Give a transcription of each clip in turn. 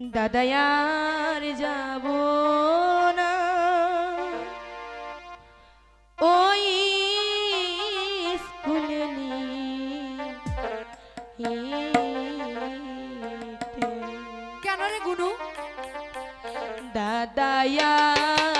দাদায়ার যাব না। ওই স্কুলে কেন রে গুনু? দাদায়ার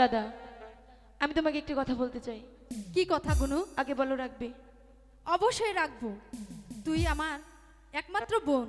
দাদা আমি তোমাকে একটি কথা বলতে চাই। কি কথা গুনু? আগে বলো রাখবে। অবশ্যই রাখব। তুই আমার একমাত্র বোন।